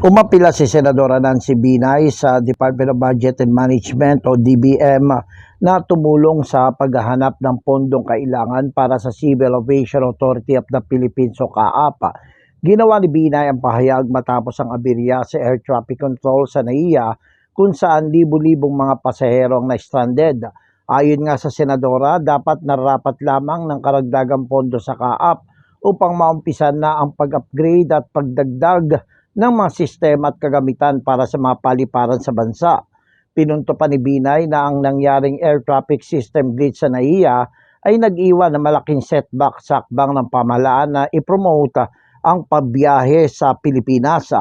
Umapila si Senadora Nancy Binay sa Department of Budget and Management o DBM na tumulong sa paghahanap ng pondong kailangan para sa Civil Aviation Authority of the Philippines o CAAP. Ginawa ni Binay ang pahayag matapos ang aberya sa air traffic control sa NAIA kung saan libu-libong mga pasahero ang na-stranded. Ayon nga sa Senadora, dapat nararapat lamang ng karagdagang pondo sa CAAP upang maumpisan na ang pag-upgrade at pagdagdag ng mga sistema at kagamitan para sa mga paliparan sa bansa. Pinunto pa ni Binay na ang nangyaring air traffic system glitch sa NAIA ay nag-iwan ng malaking setback sa akbang ng pamahalaan na ipromote ang pagbiyahe sa Pilipinas.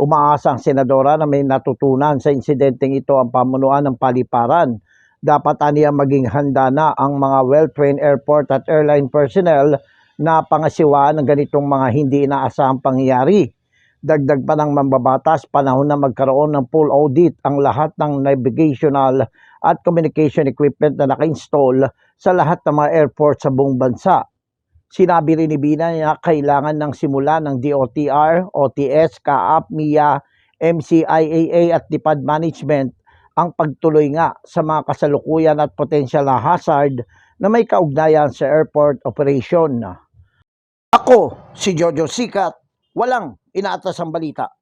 Umaasa ang senadora na may natutunan sa insidenteng ito ang pamunuan ng paliparan. Dapat aniya maging handa na ang mga well-trained airport at airline personnel na pangasiwaan ng ganitong mga hindi inaasahang pangyayari. Dagdag pa ng mambabatas, panahon na magkaroon ng full audit ang lahat ng navigational at communication equipment na naka-install sa lahat ng mga airport sa buong bansa. Sinabi rin ni Bina na kailangan ng simula ng DOTR, OTS, CAAP, MIA, MCIAA at DIPAD Management ang pagtuloy nga sa mga kasalukuyan at potential na hazard na may kaugnayan sa airport operation. Ako, si Jojo Sikat, walang inaatas ang balita.